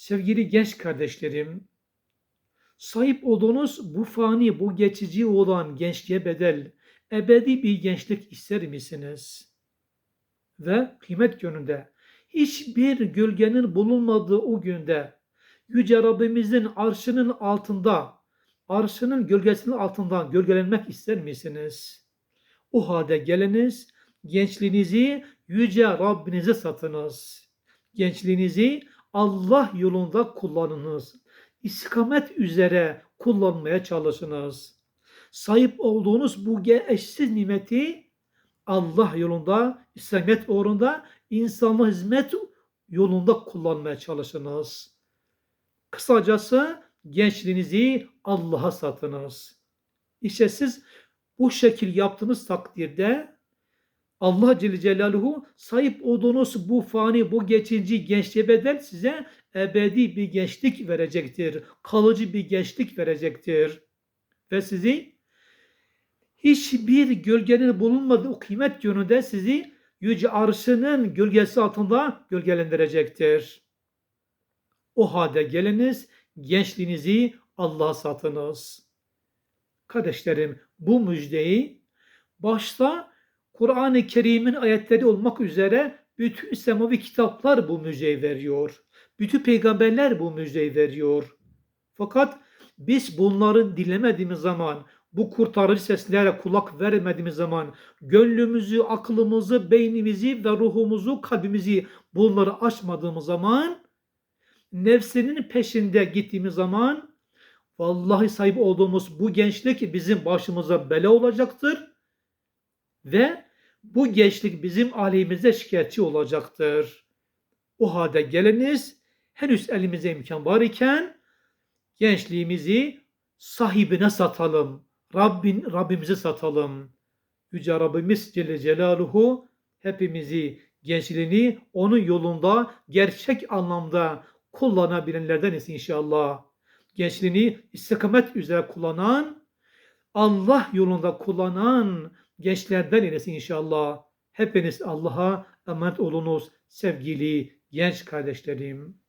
Sevgili genç kardeşlerim, sahip olduğunuz bu fani, bu geçici olan gençliğe bedel, ebedi bir gençlik ister misiniz? Ve kıymet yönünde, hiçbir gölgenin bulunmadığı o günde, Yüce Rabbimizin arşının altında, arşının gölgesinin altından gölgelenmek ister misiniz? O halde geliniz, gençliğinizi Yüce Rabbinize satınız. Gençliğinizi Allah yolunda kullanınız. İstikamet üzere kullanmaya çalışınız. Sahip olduğunuz bu eşsiz nimeti Allah yolunda, İslamiyet uğrunda, insanlığa hizmet yolunda kullanmaya çalışınız. Kısacası gençliğinizi Allah'a satınız. İşte siz bu şekil yaptığınız takdirde Allah Celle Celaluhu sahip olduğunuz bu fani, bu geçici gençliğe bedel size ebedi bir gençlik verecektir. Kalıcı bir gençlik verecektir. Ve sizi hiçbir gölgenin bulunmadığı kıymet yönünde sizi yüce arşının gölgesi altında gölgelendirecektir. O halde geliniz gençliğinizi Allah'a satınız. Kardeşlerim bu müjdeyi başta Kur'an-ı Kerim'in ayetleri olmak üzere bütün semavi kitaplar bu müjdeyi veriyor. Bütün peygamberler bu müjdeyi veriyor. Fakat biz bunları dinlemediğimiz zaman, bu kurtarıcı seslere kulak vermediğimiz zaman, gönlümüzü, aklımızı, beynimizi ve ruhumuzu, kalbimizi bunları açmadığımız zaman, nefsinin peşinde gittiğimiz zaman, vallahi sahip olduğumuz bu gençlik bizim başımıza bela olacaktır ve bu gençlik bizim aleyhimize şikayetçi olacaktır. O halde geliniz henüz elimizde imkan var iken gençliğimizi sahibine satalım. Rabbin, Rabbimize satalım. Yüce Rabbimiz Celle Celaluhu hepimizi gençliğini onun yolunda gerçek anlamda kullanabilenlerden etsin inşallah. Gençliğini istikamet üzere kullanan, Allah yolunda kullanan gençlerden eylesin inşallah. Hepiniz Allah'a emanet olunuz sevgili genç kardeşlerim.